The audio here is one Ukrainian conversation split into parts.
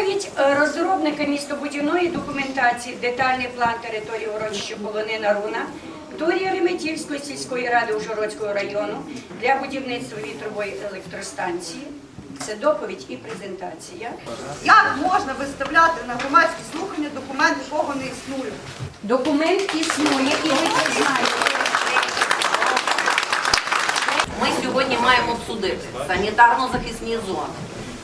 Доповідь е, розробника містобудівної документації, детальний план території урочища Полонина Руна, Дорія Реметівської сільської ради Ужгородського району для будівництва вітрової електростанції. Це доповідь і презентація. Як можна виставляти на громадські слухання документ, якого не існує? Документ існує, і ви це знаєте. Ми сьогодні маємо обсудити санітарно-захисні зони,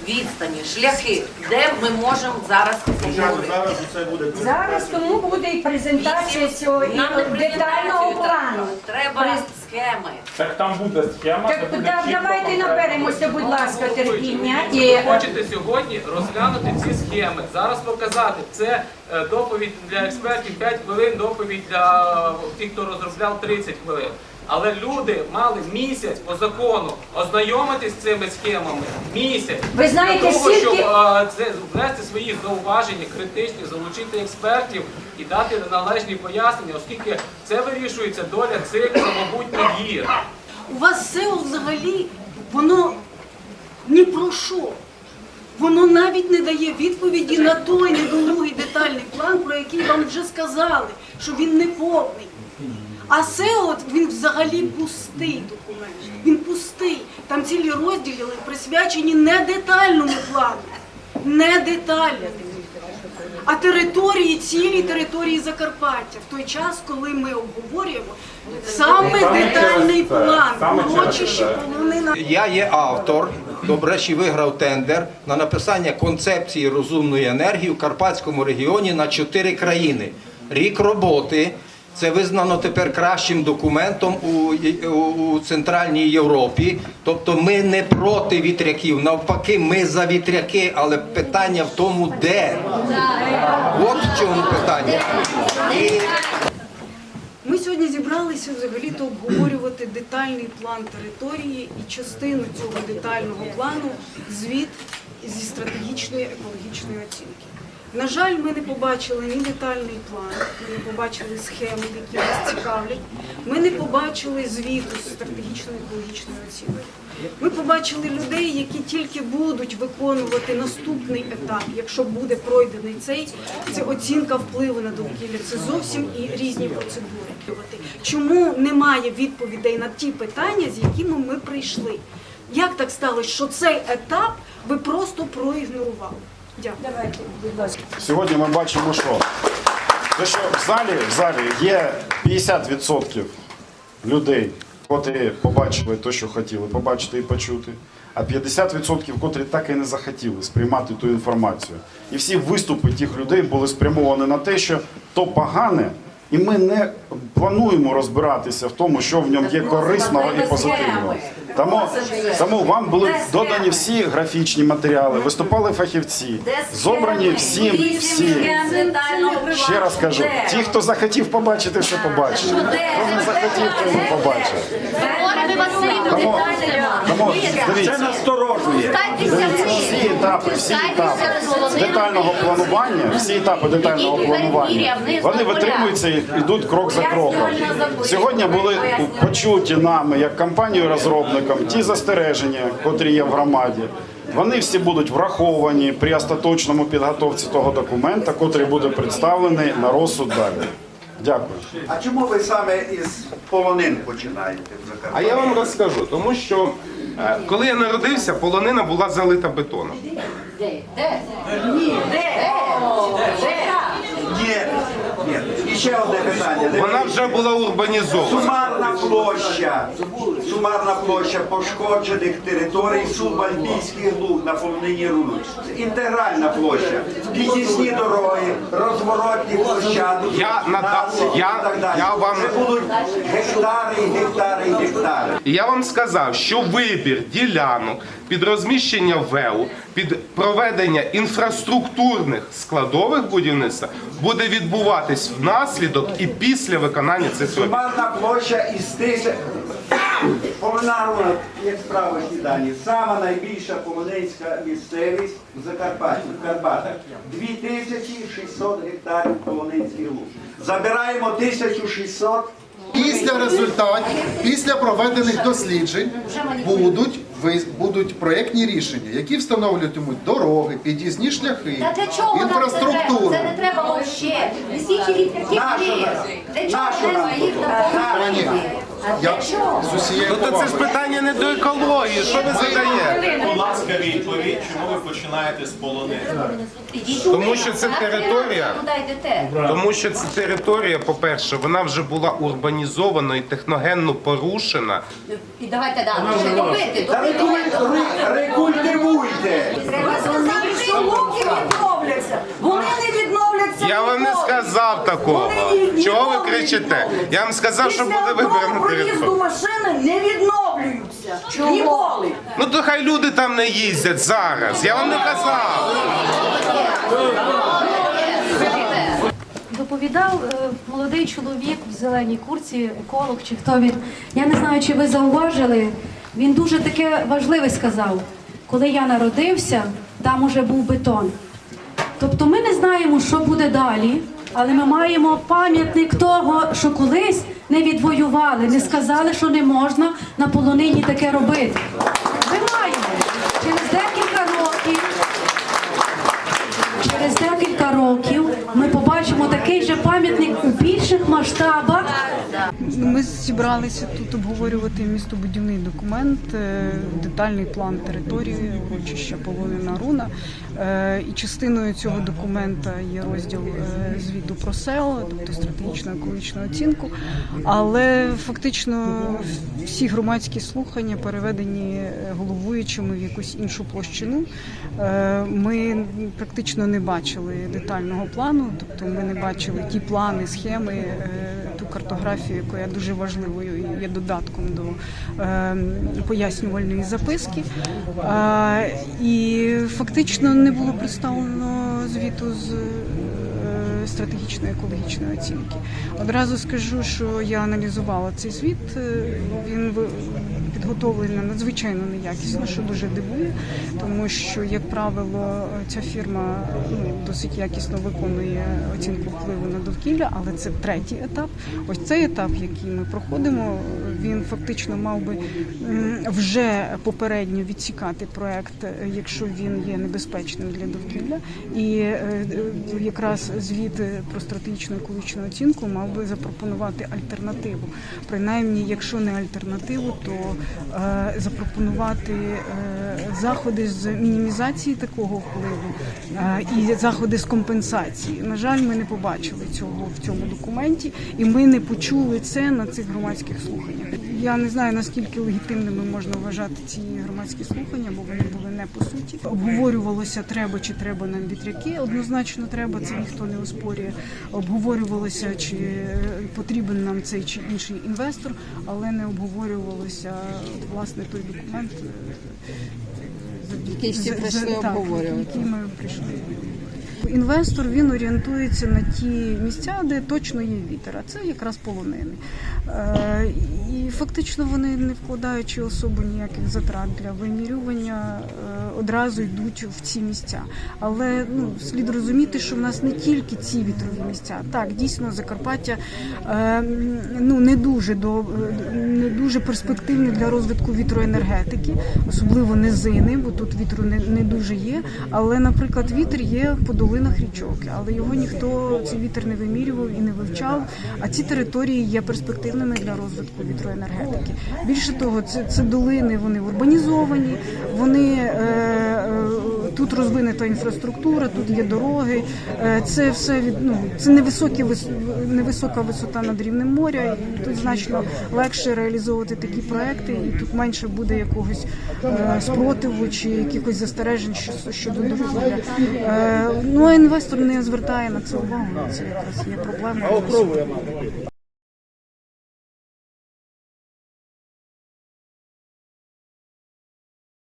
відстані, шляхи, де ми можемо зараз поговорити. Зараз це буде Зараз тому буде і презентація цього і Нам не детального плану. Треба, треба схеми. Так там буде схема, Так де буде да- чітко давайте наберемося, будь ласка, терпіння і Ви хочете сьогодні розглянути ці схеми, зараз показати. Це е, доповідь для експертів 5 хвилин, доповідь для тих, хто розробляв 30 хвилин. Але люди мали місяць по закону ознайомитись з цими схемами. Місяць Ви знаєте, для того, щоб скільки- е, це внести свої зауваження, критичні, залучити експертів і дати належні пояснення, оскільки це вирішується доля цих самобутніх гір. У вас все взагалі, воно ні про що. Воно навіть не дає відповіді на той недолугий детальний план, про який вам вже сказали, що він не повний. А це от він взагалі пустий документ. Він пустий. Там цілі розділи присвячені не детальному плану, не детальному. А території, цілі території Закарпаття, в той час, коли ми обговорюємо саме детальний план, урочище полонина. Я є автор, Добре, що виграв тендер на написання концепції розумної енергії в Карпатському регіоні на чотири країни. Рік роботи. Це визнано тепер кращим документом у, у, Центральній Європі. Тобто ми не проти вітряків, навпаки, ми за вітряки, але питання в тому, де. От в чому питання. І Ми сьогодні зібралися взагалі-то обговорювати детальний план території і частину цього детального плану звіт зі стратегічної екологічної оцінки. На жаль, ми не побачили ні детальний план, ми не побачили схеми, які нас цікавлять. Ми не побачили звіту з стратегічної екологічної оцінки. Ми побачили людей, які тільки будуть виконувати наступний етап, якщо буде пройдений цей, це оцінка впливу на довкілля. Це зовсім і різні процедури. Чому немає відповідей на ті питання, з якими ми прийшли? Як так сталося, що цей етап ви просто проігнорували? Дякую. давайте, будь ласка. Сьогодні ми бачимо, що те, що в залі, в залі є 50% людей, котрі побачили те, що хотіли побачити і почути, а 50% котрі так і не захотіли сприймати ту інформацію. І всі виступи тих людей були спрямовані на те, що то погане, і ми не плануємо розбиратися в тому, що в ньому є корисного і позитивного. Тому, тому вам були додані всі графічні матеріали, виступали фахівці, зобрані всі, всі. Ще раз кажу, ті, хто захотів побачити, все побачили. Хто не захотів, то не побачив. Тому, тому дивіться, дивіться, всі. етапи, всі етапи. детального планування, всі етапи детального планування, вони витримуються і йдуть крок за кроком. Сьогодні були почуті нами як компанією розробником ті застереження, котрі є в громаді. Вони всі будуть враховані при остаточному підготовці того документа, котрий буде представлений на розсуд далі. Дякую. А чому ви саме із полонин починаєте А я вам розкажу, тому що е, коли я народився, полонина була залита бетоном. Ні, ні. І ще одне питання. Вона вже була урбанізована. Сумарна площа, сумарна площа пошкоджених територій субальпійських луг на полонині Руну. Інтегральна площа. Під'їзні дороги, розворотні площадки, Я надав- насипи я- і так далі. я вам- Це будуть гектари, і гектари, і гектари. І я вам сказав, що вибір ділянок під розміщення ВЕУ, під проведення інфраструктурних складових будівництва буде відбуватись внаслідок і після виконання цих робіт. Сумарна площа із тисяч. Полинарна, як справочні дані, сама найбільша полонинська місцевість в Закарпатті, в Карпатах. 2600 гектарів полонинських луг. Забираємо 1600. Після результатів, після проведених досліджень будуть будуть проєктні рішення, які встановлюватимуть дороги, під'їзні шляхи, Та для чого нам це треба? інфраструктуру. Це не треба вообще. Нащо ліс. Для чого нам їх? Пані? А я з усією Ну то це ж питання не до екології. Що ви задаєте? Будь ласка, відповідь, чому ви починаєте з полонини? Тому що це територія. Куди йдете? Тому що ця територія, по-перше, вона вже була урбанізована і техногенно порушена. І давайте далі. Ще добити, Та добити. рекультивуйте. Треба сказати, що луки відновляться. Вони не відновляться. Я вам не сказав такого. Чого ви кричите? Я вам сказав, що буде вибори на території. машини не відновлюються. Ніколи. Ну то хай люди там не їздять зараз. Я вам не казав. Доповідав е, молодий чоловік в зеленій курці, еколог чи хто він. Я не знаю, чи ви зауважили. Він дуже таке важливе сказав. Коли я народився, там уже був бетон. Тобто ми не знаємо, що буде далі, але ми маємо пам'ятник того, що колись не відвоювали, не сказали, що не можна на полонині таке робити. Ми маємо через декілька років. Через декілька років побачимо такий же пам'ятник у більших масштабах. Ми зібралися тут обговорювати містобудівний документ, е, детальний план території урочища Полонина Руна. Е, І частиною цього документа є розділ е, звіту про село, тобто стратегічну екологічну оцінку. Але фактично всі громадські слухання переведені головуючими в якусь іншу площину. Ми практично не бачили детального плану, тобто ми не бачили ті плани, схеми, е, ту картографію, яка є дуже важливою є додатком до е, пояснювальної записки. І фактично не було представлено звіту з стратегічної екологічної оцінки. Одразу скажу, що я аналізувала цей звіт. Е, Він підготовлений надзвичайно неякісно, що дуже дивує, тому що, як правило, ця фірма ну, досить якісно виконує оцінку впливу на довкілля, але це третій етап. Ось цей етап, який ми проходимо, він фактично мав би вже попередньо відсікати проект, якщо він є небезпечним для довкілля. І е, якраз звіт про стратегічну екологічну оцінку мав би запропонувати альтернативу. Принаймні, якщо не альтернативу, то е, запропонувати е, заходи з мінімізації такого впливу е, і заходи з компенсації. На жаль, ми не побачили цього в цьому документі, і ми не почули це на цих громадських слуханнях. Я не знаю наскільки легітимними можна вважати ці громадські слухання, бо вони були не по суті. Обговорювалося треба чи треба нам вітряки. Однозначно треба, це ніхто не оспорює. Обговорювалося, чи е, потрібен нам цей чи інший інвестор, але не обговорювалося власне той документ. Який всі прийшли обговорювати. Який ми прийшли. Інвестор він орієнтується на ті місця, де точно є вітер, а це якраз полонини. Е, І фактично вони, не вкладаючи особо ніяких затрат для вимірювання, е, одразу йдуть в ці місця. Але ну, слід розуміти, що в нас не тільки ці вітрові місця. Так, дійсно, Закарпаття е, ну, не дуже до не дуже перспективне для розвитку вітроенергетики, особливо низини, бо тут вітру не, не дуже є. Але, наприклад, вітер є по долинах річок, але його ніхто цей вітер не вимірював і не вивчав. А ці території є перспективними для розвитку вітроенергетики. Більше того, це, це долини, вони урбанізовані, вони е, е, тут розвинена інфраструктура, тут є дороги. Е, це все від ну це невисокі вис- невисока висота над рівнем моря. І тут значно легше реалізовувати такі проекти, і тут менше буде якогось е, спротиву чи якихось застережень щодо довкілля. Е, ну а інвестор не звертає на це увагу. Це якраз є проблема.